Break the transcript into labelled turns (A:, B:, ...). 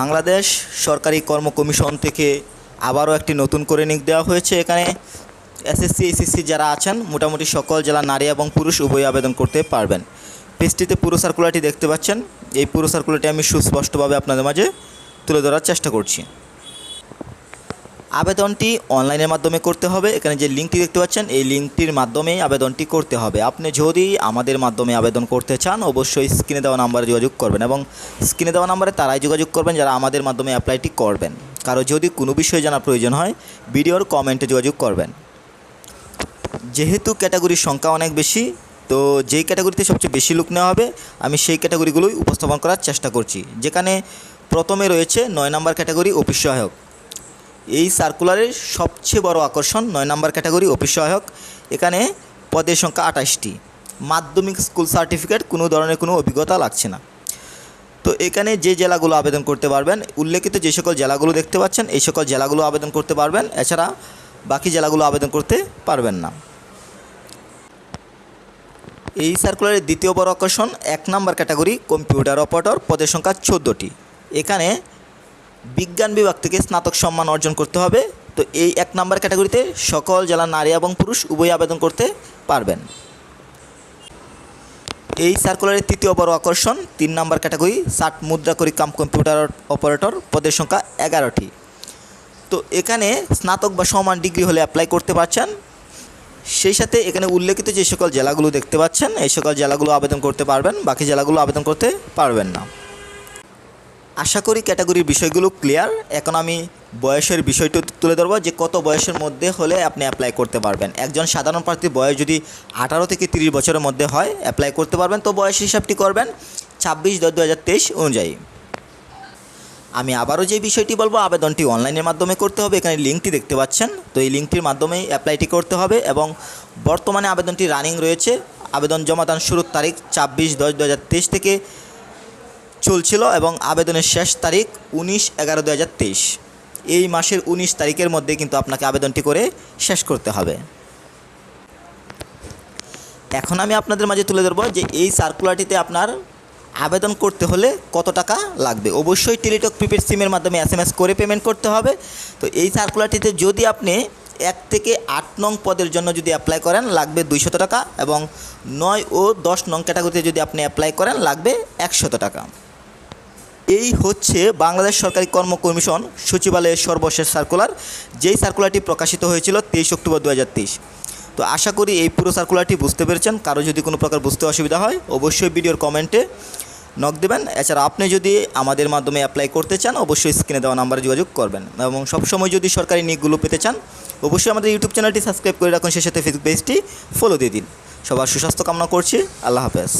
A: বাংলাদেশ সরকারি কর্ম কমিশন থেকে আবারও একটি নতুন করে নিক দেওয়া হয়েছে। এখানে এসএসসি এসএসসি যারা আছেন, মোটামুটি সকল জেলা নারী এবং পুরুষ উভয় আবেদন করতে পারবেন। পেজটিতে পুরো সার্কুলারটি দেখতে পাচ্ছেন। এই পুরো সার্কুলারটি আমি সুস্পষ্টভাবে আপনাদের মাঝে তুলে ধরার চেষ্টা করছি। আবেদনটি অনলাইনের মাধ্যমে করতে হবে। এখানে যে লিঙ্কটি দেখতে পাচ্ছেন, এই লিঙ্কটির মাধ্যমেই আবেদনটি করতে হবে। আপনি যদি আমাদের মাধ্যমে আবেদন করতে চান, অবশ্যই স্ক্রিনে দেওয়া নাম্বারে যোগাযোগ করবেন এবং স্ক্রিনে দেওয়া নাম্বারে তারাই যোগাযোগ করবেন যারা আমাদের মাধ্যমে অ্যাপ্লাইটি করবেন। কারও যদি কোনো বিষয়ে জানার প্রয়োজন হয়, ভিডিওর কমেন্টে যোগাযোগ করবেন। যেহেতু ক্যাটাগরির সংখ্যা অনেক বেশি, তো যেই ক্যাটাগরিতে সবচেয়ে বেশি লোক নেওয়া হবে, আমি সেই ক্যাটাগরিগুলোই উপস্থাপন করার চেষ্টা করছি। যেখানে প্রথমে রয়েছে নয় নম্বর ক্যাটাগরি অফিস সহায়ক। এই সার্কুলারের সবচেয়ে বড় আকর্ষণ নয় নম্বর ক্যাটাগরি অফিস সহায়ক। এখানে পদের সংখ্যা আঠাশটি। মাধ্যমিক স্কুল সার্টিফিকেট কোনো ধরনের কোনো অভিজ্ঞতা লাগছে না। তো এখানে যে জেলাগুলো আবেদন করতে পারবেন, উল্লেখিত যে সকল জেলাগুলো দেখতে পাচ্ছেন, এই সকল জেলাগুলো আবেদন করতে পারবেন, এছাড়া বাকি জেলাগুলো আবেদন করতে পারবেন না। এই সার্কুলারের দ্বিতীয় বড় আকর্ষণ এক নম্বর ক্যাটাগরি কম্পিউটার অপারেটর পদের সংখ্যা চোদ্দোটি। এখানে বিজ্ঞান বিভাগ থেকে স্নাতক সম্মান অর্জন করতে হবে। তো এই এক নম্বর ক্যাটাগরিতে সকল জেলার নারী এবং পুরুষ উভয় আবেদন করতে পারবেন। এই সার্কুলারের তৃতীয় বড় আকর্ষণ। তিন নম্বর ক্যাটাগরি, ষাট মুদ্রা করি কাম কম্পিউটার অপারেটর, পদের সংখ্যা এগারোটি। তো এখানে স্নাতক বা সমান ডিগ্রি হলে অ্যাপ্লাই করতে পারছেন। সেই সাথে এখানে উল্লেখিত যে সকল জেলাগুলো দেখতে পাচ্ছেন, এই সকল জেলাগুলো আবেদন করতে পারবেন, বাকি জেলাগুলো আবেদন করতে পারবেন না। আশা করি ক্যাটাগরির বিষয়গুলো ক্লিয়ার। এখন আমি বয়সের বিষয়টি তুলে ধরবো যে কত বয়সের মধ্যে হলে আপনি অ্যাপ্লাই করতে পারবেন। একজন সাধারণ প্রার্থীর বয়স যদি আঠারো থেকে তিরিশ বছরের মধ্যে হয় অ্যাপ্লাই করতে পারবেন। তো বয়স হিসাবটি করবেন ছাব্বিশ দশ দু হাজার তেইশ অনুযায়ী। আমি আবারও যে বিষয়টি বলব, আবেদনটি অনলাইনের মাধ্যমে করতে হবে। এখানে লিঙ্কটি দেখতে পাচ্ছেন। তো এই লিঙ্কটির মাধ্যমেই অ্যাপ্লাইটি করতে হবে এবং বর্তমানে আবেদনটি রানিং রয়েছে। আবেদন জমা জমাদান শুরুর তারিখ ছাব্বিশ দশ দু থেকে চলছিল এবং আবেদনের শেষ তারিখ উনিশ এগারো দু এই মাসের উনিশ তারিখের মধ্যে কিন্তু আপনাকে আবেদনটি করে শেষ করতে হবে। এখন আমি আপনাদের মাঝে তুলে ধরবো যে এই সার্কুলারটিতে আপনার আবেদন করতে হলে কত টাকা লাগবে। অবশ্যই টেলিটক প্রিপেড সিমের মাধ্যমে এস এম এস করে পেমেন্ট করতে হবে। তো এই সার্কুলারটিতে যদি আপনি এক থেকে আট নং পদের জন্য যদি অ্যাপ্লাই করেন, লাগবে দুইশত টাকা এবং নয় ও দশ নং ক্যাটাগরিতে যদি আপনি অ্যাপ্লাই করেন, লাগবে একশত টাকা। এই হচ্ছে বাংলাদেশ সরকারি কর্ম কমিশন সচিবালয়ের সর্বশেষ সার্কুলার, যেই সার্কুলারটি প্রকাশিত হয়েছিল তেইশ অক্টোবর দু হাজার তেইশ। তো আশা করি এই পুরো সার্কুলারটি বুঝতে পেরেছেন। কারও যদি কোনো প্রকার বুঝতে অসুবিধা হয়, অবশ্যই ভিডিওর কমেন্টে নক দেবেন। এছাড়া আপনি যদি আমাদের মাধ্যমে অ্যাপ্লাই করতে চান, অবশ্যই স্ক্রিনে দেওয়া নাম্বারে যোগাযোগ করবেন। এবং সবসময় যদি সরকারি নিকগুলো পেতে চান, অবশ্যই আমাদের ইউটিউব চ্যানেলটি সাবস্ক্রাইব করে রাখুন। সে সাথে ফেসবুক পেজটি ফলো দিয়ে দিন। সবার সুস্বাস্থ্য কামনা করছি। আল্লাহ হাফেজ।